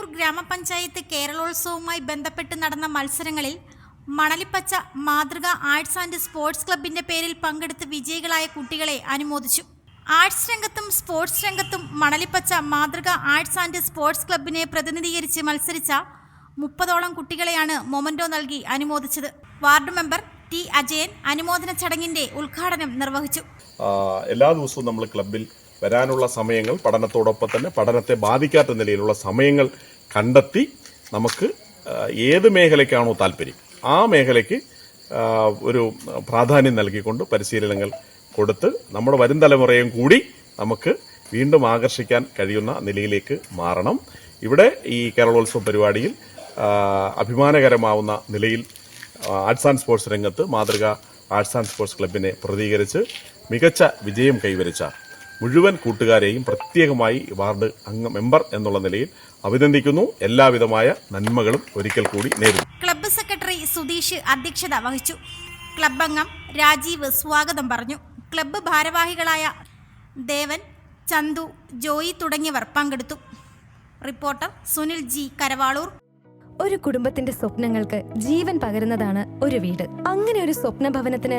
കരയല്ലൂർ ഗ്രാമപഞ്ചായത്ത് കേരളോത്സവവുമായി ബന്ധപ്പെട്ട് നടന്ന മത്സരങ്ങളിൽ മണലിപ്പച്ച മാതൃക ആർട്സ് ആൻഡ് സ്പോർട്സ് ക്ലബിന്റെ പേരിൽ പങ്കെടുത്ത് വിജയികളായ കുട്ടികളെ അനുമോദിച്ചു. ആർട്സ് രംഗത്തും സ്പോർട്സ് രംഗത്തും മണലിപ്പച്ച മാതൃക ആർട്സ് ആൻഡ് സ്പോർട്സ് ക്ലബിനെ പ്രതിനിധീകരിച്ച് മത്സരിച്ച മുപ്പതോളം കുട്ടികളെയാണ് മൊമന്റോ നൽകി അനുമോദിച്ചത്. വാർഡ് മെമ്പർ ടി അജയൻ അനുമോദന ചടങ്ങിന്റെ ഉദ്ഘാടനം നിർവഹിച്ചു. എല്ലാ ദിവസവും നമ്മൾ ക്ലബിൽ വരാനുള്ള സമയങ്ങൾ പഠനത്തോടൊപ്പം തന്നെ പഠനത്തെ ബാധിക്കാത്ത നിലയിലുള്ള സമയങ്ങൾ കണ്ടെത്തി നമുക്ക് ഏത് മേഖലയ്ക്കാണോ താല്പര്യം ആ മേഖലയ്ക്ക് ഒരു പ്രാധാന്യം നൽകിക്കൊണ്ട് പരിശീലനങ്ങൾ കൊടുത്ത് നമ്മുടെ വരും തലമുറയും കൂടി നമുക്ക് വീണ്ടും ആകർഷിക്കാൻ കഴിയുന്ന നിലയിലേക്ക് മാറണം. ഇവിടെ ഈ കേരളോത്സവ പരിപാടിയിൽ അഭിമാനകരമാവുന്ന നിലയിൽ ആർട്സ് ആൻഡ് സ്പോർട്സ് രംഗത്ത് മാതൃക ആർട്സ് ആൻഡ് സ്പോർട്സ് ക്ലബിനെ പ്രതികരിച്ച് മികച്ച വിജയം കൈവരിച്ച മുഴുവൻ കൂട്ടുകാരെയും പ്രത്യേകമായി വാർഡ് അംഗ മെമ്പർ എന്നുള്ള നിലയിൽ അഭിനന്ദിക്കുന്നു. എല്ലാവിധമായ നന്മകളും ഒരിക്കൽ കൂടി നേരിടും ക്ലബ്ബ് സെക്രട്ടറി സുധീഷ് അധ്യക്ഷത വഹിച്ചു. ക്ലബ് അംഗം രാജീവ് സ്വാഗതം പറഞ്ഞു. ക്ലബ്ബ് ഭാരവാഹികളായ ദേവൻ ചന്തു ജോയി തുടങ്ങിയവർ പങ്കെടുത്തു. Reporter Sunil G Karavaloor. ഒരു കുടുംബത്തിന്റെ സ്വപ്നങ്ങൾക്ക് ജീവൻ പകരുന്നതാണ് ഒരു വീട്. അങ്ങനെ ഒരു സ്വപ്ന ഭവനത്തിന്